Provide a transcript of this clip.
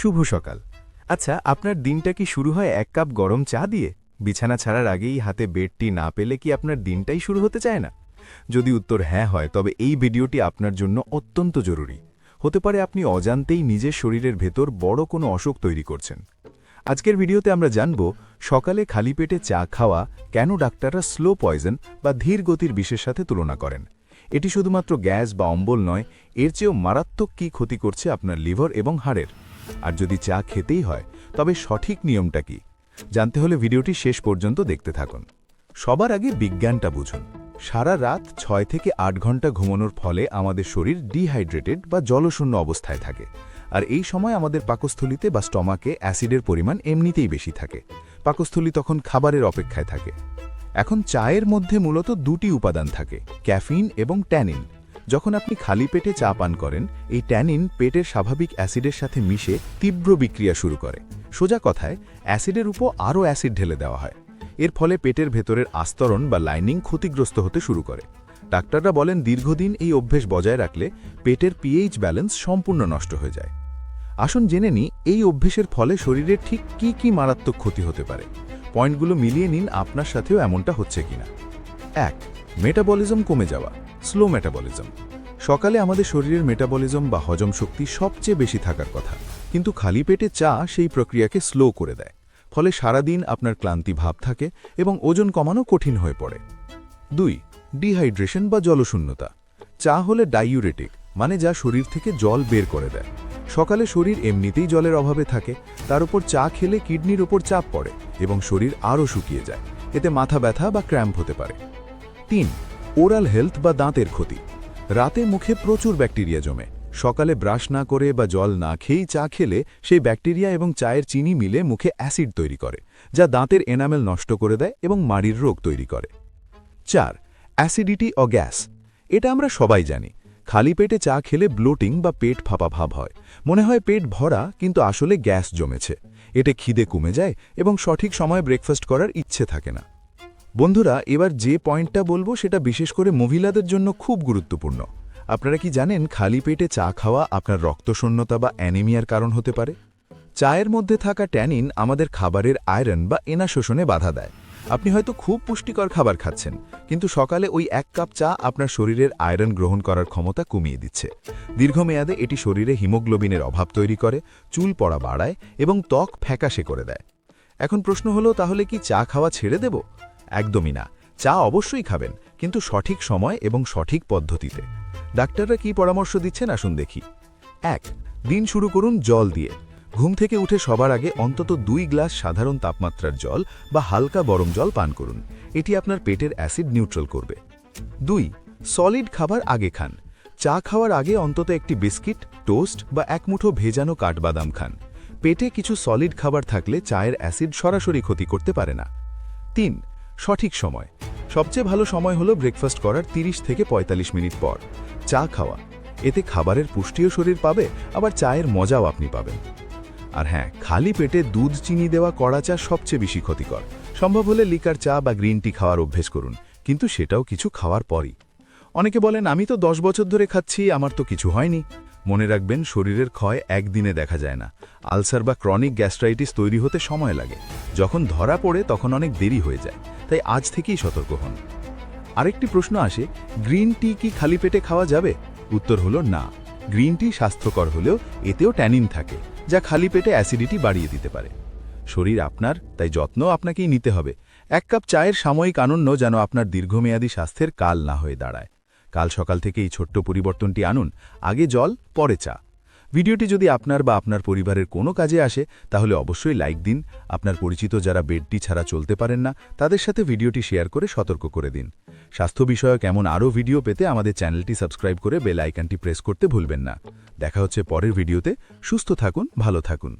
শুভ সকাল। আচ্ছা আপনার দিনটা কি শুরু হয় এক কাপ গরম চা দিয়ে? বিছানা ছাড়ার আগেই হাতে বেডটি না পেলে কি আপনার দিনটাই শুরু হতে চায় না? যদি উত্তর হ্যাঁ হয়, তবে এই ভিডিওটি আপনার জন্য অত্যন্ত জরুরি। হতে পারে আপনি অজান্তেই নিজের শরীরের ভেতর বড় কোনো অসুখ তৈরি করছেন। আজকের ভিডিওতে আমরা জানব, সকালে খালি পেটে চা খাওয়া কেন ডাক্তাররা স্লো পয়জন বা ধীর গতির বিষের সাথে তুলনা করেন? এটি শুধুমাত্র গ্যাস বা অম্বল নয়, এর চেয়েও মারাত্মক কী ক্ষতি করছে আপনার লিভার এবং হাড়ের? আর যদি চা খেতেই হয়, তবে সঠিক নিয়মটা কি? জানতে হলে ভিডিওটি শেষ পর্যন্ত দেখতে থাকুন। সবার আগে বিজ্ঞানটা বুঝুন। সারা রাত ছয় থেকে আট ঘণ্টা ঘুমানোর ফলে আমাদের শরীর ডিহাইড্রেটেড বা জলশূন্য অবস্থায় থাকে। আর এই সময় আমাদের পাকস্থলিতে বা স্টমাকে অ্যাসিডের পরিমাণ এমনিতেই বেশি থাকে। পাকস্থলী তখন খাবারের অপেক্ষায় থাকে। এখন চায়ের মধ্যে মূলত দুটি উপাদান থাকে, ক্যাফিন এবং ট্যানিন। যখন আপনি খালি পেটে চা পান করেন, এই ট্যানিন পেটের স্বাভাবিক অ্যাসিডের সাথে মিশে তীব্র বিক্রিয়া শুরু করে। সোজা কথায়, অ্যাসিডের উপর আরও অ্যাসিড ঢেলে দেওয়া হয়। এর ফলে পেটের ভেতরের আস্তরণ বা লাইনিং ক্ষতিগ্রস্ত হতে শুরু করে। ডাক্তাররা বলেন, দীর্ঘদিন এই অভ্যেস বজায় রাখলে পেটের পিএইচ ব্যালেন্স সম্পূর্ণ নষ্ট হয়ে যায়। আসুন জেনে নিই, এই অভ্যেসের ফলে শরীরের ঠিক কি কি মারাত্মক ক্ষতি হতে পারে। পয়েন্টগুলো মিলিয়ে নিন, আপনার সাথেও এমনটা হচ্ছে কিনা। এক, মেটাবলিজম কমে যাওয়া। Slow metabolism. সকালে আমাদের শরীরের মেটাবলিজম বা হজম শক্তি সবচেয়ে বেশি থাকার কথা। কিন্তু খালি পেটে চা সেই প্রক্রিয়াকে স্লো করে দেয়। ফলে সারাদিন আপনার ক্লান্তি ভাব থাকে এবং ওজন কমানো কঠিন হয়ে পড়ে। দুই, ডিহাইড্রেশন বা জলশূন্যতা। চা হলে ডাইউরেটিক মানে যা শরীর থেকে জল বের করে দেয়। সকালে শরীর এমনিতেই জলের অভাবে থাকে, তার উপর চা খেলে কিডনির ওপর চাপ পড়ে এবং শরীর আরও শুকিয়ে যায়। এতে মাথা ব্যথা বা ক্র্যাম্প হতে পারে। তিন ওরাল হেলথ বা দাঁতের ক্ষতি। রাতে মুখে প্রচুর ব্যাকটেরিয়া জমে। সকালে ব্রাশ না করে বা জল না খেয়েই চা খেলে সেই ব্যাকটেরিয়া এবং চায়ের চিনি মিলে মুখে অ্যাসিড তৈরি করে, যা দাঁতের এনামেল নষ্ট করে দেয় এবং মাড়ির রোগ তৈরি করে। চার, অ্যাসিডিটি ও গ্যাস। এটা আমরা সবাই জানি। খালি পেটে চা খেলে ব্লোটিং বা পেট ফাঁপা ভাব হয়। মনে হয় পেট ভরা, কিন্তু আসলে গ্যাস জমেছে। এতে খিদে কমে যায় এবং সঠিক সময়ে ব্রেকফাস্ট করার ইচ্ছে থাকে না। বন্ধুরা, এবার যে পয়েন্টটা বলব সেটা বিশেষ করে মহিলাদের জন্য খুব গুরুত্বপূর্ণ। আপনারা কি জানেন, খালি পেটে চা খাওয়া আপনার রক্তশূন্যতা বা অ্যানিমিয়ার কারণ হতে পারে? চায়ের মধ্যে থাকা ট্যানিন আমাদের খাবারের আয়রন বা এনা শোষণে বাধা দেয়। আপনি হয়তো খুব পুষ্টিকর খাবার খাচ্ছেন, কিন্তু সকালে ওই এক কাপ চা আপনার শরীরের আয়রন গ্রহণ করার ক্ষমতা কমিয়ে দিচ্ছে। দীর্ঘমেয়াদে এটি শরীরে হিমোগ্লোবিনের অভাব তৈরি করে, চুল পড়া বাড়ায় এবং ত্বক ফ্যাকাশে করে দেয়। এখন প্রশ্ন হলো, তাহলে কি চা খাওয়া ছেড়ে দেব? একদমই না। চা অবশ্যই খাবেন, কিন্তু সঠিক সময় এবং সঠিক পদ্ধতিতে। ডাক্তাররা কি পরামর্শ দিচ্ছেন আসুন দেখি। এক, দিন শুরু করুন জল দিয়ে। ঘুম থেকে উঠে সবার আগে অন্তত দুই গ্লাস সাধারণ তাপমাত্রার জল বা হালকা গরম জল পান করুন। এটি আপনার পেটের অ্যাসিড নিউট্রাল করবে। দুই, সলিড খাবার আগে খান। চা খাওয়ার আগে অন্তত একটি বিস্কিট, টোস্ট বা এক মুঠো ভেজানো কাঠবাদাম খান। পেটে কিছু সলিড খাবার থাকলে চায়ের অ্যাসিড সরাসরি ক্ষতি করতে পারে না। তিন সঠিক সময়। সবচেয়ে ভালো সময় হলো ব্রেকফাস্ট করার ৩০ থেকে ৪৫ মিনিট পর। চা খাওয়া। এতে খাবারের পুষ্টিও শরীর পাবে, আবার চায়ের মজাও আপনি পাবেন। আর হ্যাঁ খালি পেটে দুধ, চিনি দেওয়া কড়া চা সবচেয়ে বেশি ক্ষতিকর। সম্ভব হলে লিকার চা বা গ্রিন টি খাওয়ার অভ্যেস করুন, কিন্তু সেটাও কিছু খাওয়ার পরই। অনেকে বলেন, আমি তো দশ বছর ধরে খাচ্ছি, আমার তো কিছু হয়নি। মনে রাখবেন, শরীরের ক্ষয় একদিনে দেখা যায় না। আলসার বা ক্রনিক গ্যাস্ট্রাইটিস তৈরি হতে সময় লাগে। যখন ধরা পড়ে, তখন অনেক দেরি হয়ে যায়। তাই আজ থেকেই সতর্ক হন। আরেকটি প্রশ্ন আসে, গ্রিন টি কি খালি পেটে খাওয়া যাবে? উত্তর হলো না। গ্রিন টি স্বাস্থ্যকর হলেও এতেও ট্যানিন থাকে, যা খালি পেটে অ্যাসিডিটি বাড়িয়ে দিতে পারে। শরীর আপনার, তাই যত্ন আপনাকেই নিতে হবে। এক কাপ চায়ের সাময়িক আনন্দ যেন আপনার দীর্ঘমেয়াদী স্বাস্থ্যের কাল না হয়ে দাঁড়ায়। কাল সকাল থেকে এই ছোট্ট পরিবর্তনটি আনুন, আগে জল, পরে চা। ভিডিওটি যদি আপনার বা আপনার পরিবারের কোনো কাজে আসে, তাহলে অবশ্যই লাইক দিন। আপনার পরিচিত যারা বেডটি ছাড়া চলতে পারেন না, তাদের সাথে ভিডিওটি শেয়ার করে সতর্ক করে দিন। স্বাস্থ্য বিষয়ক এমন আরও ভিডিও পেতে আমাদের চ্যানেলটি সাবস্ক্রাইব করে বেল আইকনটি প্রেস করতে ভুলবেন না। দেখা হচ্ছে পরের ভিডিওতে। সুস্থ থাকুন, ভালো থাকুন।